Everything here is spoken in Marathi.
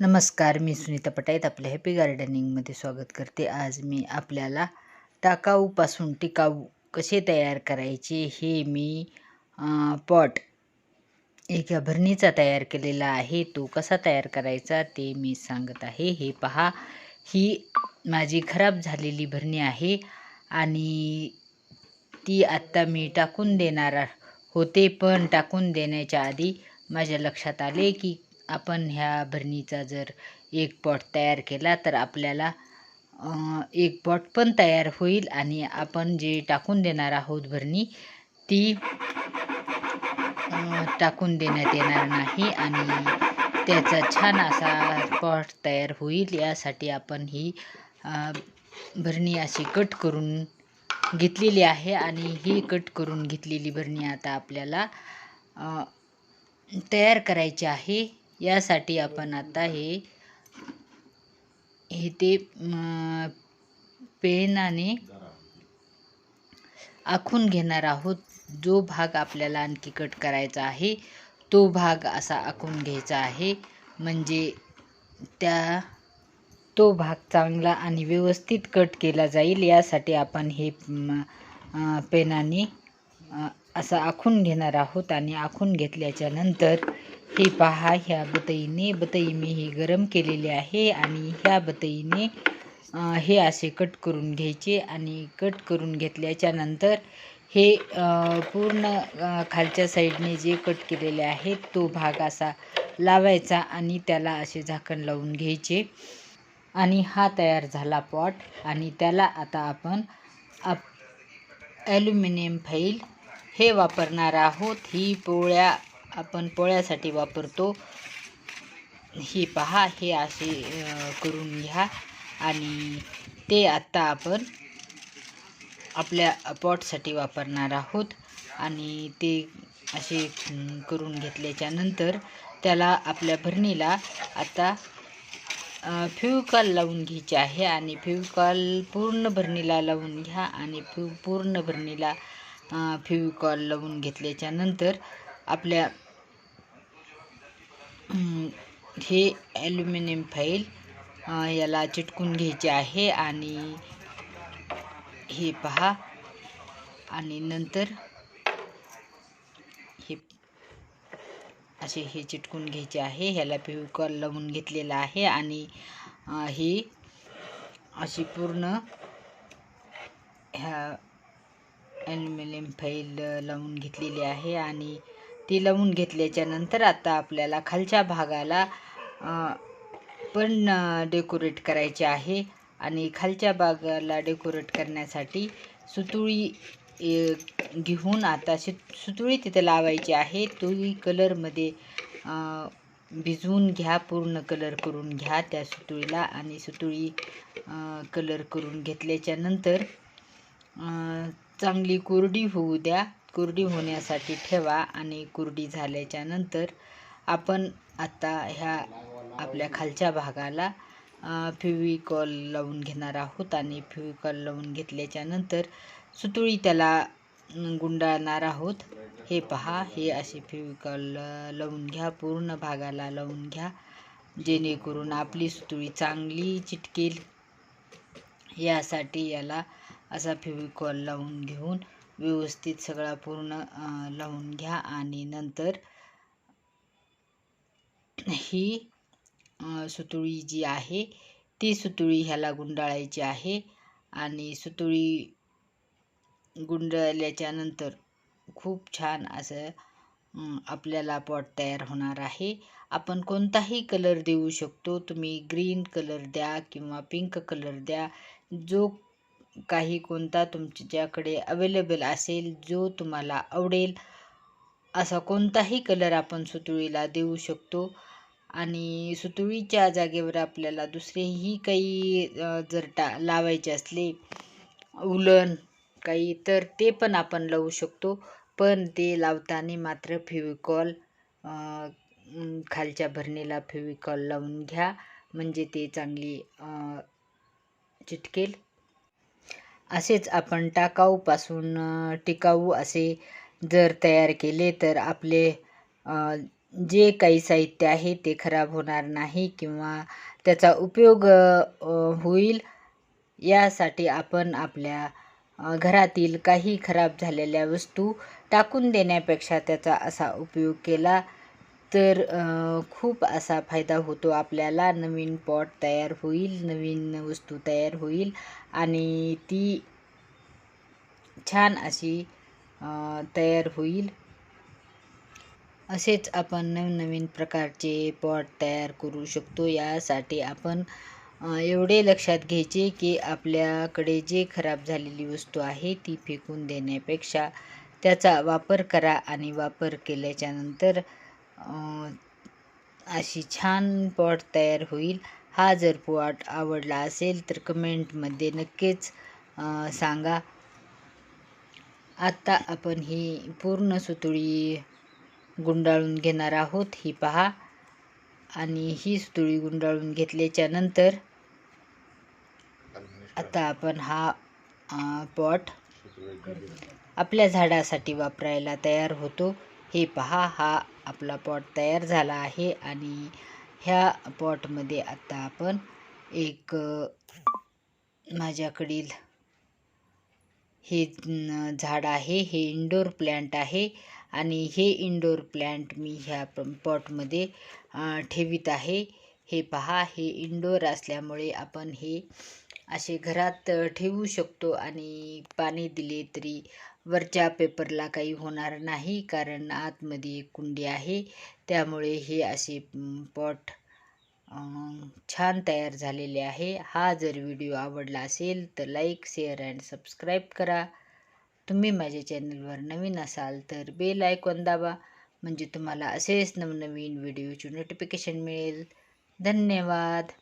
नमस्कार मी सुनीता पटाईत आपल्या हॅपी गार्डनिंगमध्ये स्वागत करते. आज मी आपल्याला टाकाऊपासून टिकाऊ कसे तयार करायचे हे मी पॉट एका भरणीचा तयार केलेला आहे. तो कसा तयार करायचा ते मी सांगत आहे. हे पहा ही माझी खराब झालेली भरणी आहे आणि ती आत्ता मी टाकून देणार होते पण टाकून देण्याच्या आधी माझ्या लक्षात आले की आपण ह्या भरणीचा जर एक पॉट तयार केला तर आपल्याला एक पॉट पण तयार होईल आणि आपण जे टाकून देणार आहोत भरणी ती टाकून देण्यात येणार नाही आणि त्याचा छान असा पॉट तयार होईल. यासाठी आपण ही भरणी अशी कट करून घेतलेली आहे आणि ही कट करून घेतलेली भरणी आता आपल्याला तयार करायची आहे. यासाठी आपण आता हे हे ते पेनाने आखून घेणार आहोत. जो भाग आपल्याला आणखी कट करायचा आहे तो भाग असा आखून घ्यायचा आहे. म्हणजे त्या तो भाग चांगला आणि व्यवस्थित कट केला जाईल. यासाठी आपण हे पेनाने असा आखून घेणार आहोत. आणि आखून घेतल्याच्या नंतर हे पहा ह्या बतईने बतई मी ही गरम केलेली आहे आणि ह्या बतईने हे असे कट करून घ्यायचे आणि कट करून घेतल्याच्या नंतर हे पूर्ण खालच्या साईडने जे कट केलेले आहे तो भाग असा लावायचा आणि त्याला असे झाकण लावून घ्यायचे. आणि हा तयार झाला पॉट आणि त्याला आता आपण आप ॲल्युमिनियम फाईल हे वापरणार आहोत. ही पोळ्या आपण पोळ्यासाठी वापरतो. ही पहा हे असे करून घ्या. आणि ते आत्ता आपण आपल्या पॉटसाठी वापरणार आहोत. आणि ते असे करून घेतल्याच्या नंतर त्याला आपल्या भरणीला आता फ्युकॉल लावून घ्यायचे आहे. आणि फ्युकॉल पूर्ण भरणीला लावून घ्या. आणि फ्यू पूर्ण भरणीला फ्युकॉल लावून घेतल्याच्या नंतर आपल्या हे ॲल्युमिनियम फाईल याला चिटकून घ्यायची आहे आणि हे पहा. आणि नंतर हे असे हे चिटकून घ्यायचे आहे. ह्याला फेविकॉल लावून घेतलेला आहे आणि हे ही अशी पूर्ण ह्या ॲल्युमिनियम फाईल लावून घेतलेली आहे आणि ती लावून घेतल्याच्या नंतर आता आपल्याला खालच्या भागाला पण डेकोरेट करायचे आहे. आणि खालच्या भागाला डेकोरेट करण्यासाठी सुतुळी घेऊन आता सु सुतुळी तिथे लावायची आहे. तोही कलरमध्ये भिजवून घ्या पूर्ण कलर करून घ्या त्या सुतुळीला. आणि सुतुळी कलर करून घेतल्याच्या नंतर चांगली कोरडी होऊ द्या. कुरडी होण्यासाठी ठेवा आणि कुरडी झाल्याच्यानंतर आपण आता ह्या आपल्या खालच्या भागाला फेविकॉल लावून घेणार आहोत आणि फेविकॉल लावून घेतल्याच्या नंतर सुतुळी त्याला गुंडाळणार आहोत. हे पहा हे असे फेविकॉल लावून घ्या पूर्ण भागाला लावून घ्या. जेणेकरून आपली सुतुळी चांगली चिटकेल. यासाठी याला असा फेविकॉल लावून घेऊन व्यवस्थित सगळा पूर्ण लावून घ्या आणि नंतर ही सुतुळी जी आहे ती सुतुळी ह्याला गुंडाळायची आहे आणि सुतुळी गुंडाळल्याच्या नंतर खूप छान असं आपल्याला पॉट तयार होणार आहे. आपण कोणताही कलर देऊ शकतो तुम्ही ग्रीन कलर द्या किंवा पिंक कलर द्या जो काही कोणता तुमच्याकडे अवेलेबल असेल जो तुम्हाला आवडेल असा कोणताही कलर आपण सुतुळीला देऊ शकतो. आणि सुतुळीच्या जागेवर आपल्याला दुसरेही काही जर टा लावायचे असले उलन काही तर ते पण आपण लावू शकतो. पण ते लावताना मात्र फेविकॉल खालच्या भरणीला फेविकॉल लावून घ्या. म्हणजे ते चांगली चिटकेल. असेच आपण टाकाऊपासून टिकाऊ असे जर तयार केले तर आपले जे काही साहित्य आहे ते खराब होणार नाही किंवा त्याचा उपयोग होईल. यासाठी आपण आपल्या घरातील काही खराब झालेल्या वस्तू टाकून देण्यापेक्षा त्याचा असा उपयोग केला तर खूप असा फायदा होतो आपल्याला. नवीन पॉट तयार होईल नवीन वस्तू तयार होईल आणि ती छान अशी तयार होईल. असेच आपण नवनवीन प्रकारचे पॉट तयार करू शकतो. यासाठी आपण एवढे लक्षात घ्यायचे की आपल्याकडे जे खराब झालेली वस्तू आहे ती फेकून देण्यापेक्षा त्याचा वापर करा आणि वापर केल्याच्यानंतर अशी छान पॉट तयार होईल. हा जर पॉट आवडला असेल तर कमेंटमध्ये नक्कीच सांगा. आत्ता आपण ही पूर्ण सुतळी गुंडाळून घेणार आहोत. ही पहा. आणि ही सुतळी गुंडाळून घेतल्याच्या नंतर आता आपण हा पॉट आपल्या झाडासाठी वापरायला तयार होतो. हे पहा. हा आपला पॉट तयार झाला आहे आणि ह्या पॉटमध्ये आता आपण एक माझ्याकडील हे झाड आहे. हे इंडोर प्लॅन्ट आहे आणि हे इंडोर प्लॅन्ट मी ह्या पॉटमध्ये ठेवित ठेवीत आहे. हे पहा हे इंडोर असल्यामुळे आपण हे असे घरात ठेवू शकतो आणि पाणी दिले तरी वरच्या पेपरला काही होणार नाही कारण आतमध्ये एक कुंडी आहे. त्यामुळे हे असे पॉट छान तयार झालेले आहे. हा जर व्हिडिओ आवडला असेल तर लाईक शेअर अँड सबस्क्राईब करा. तुम्ही माझ्या चॅनलवर नवीन असाल तर बेल आयकॉन दाबा म्हणजे तुम्हाला असेच नवनवीन व्हिडिओची नोटिफिकेशन मिळेल. धन्यवाद.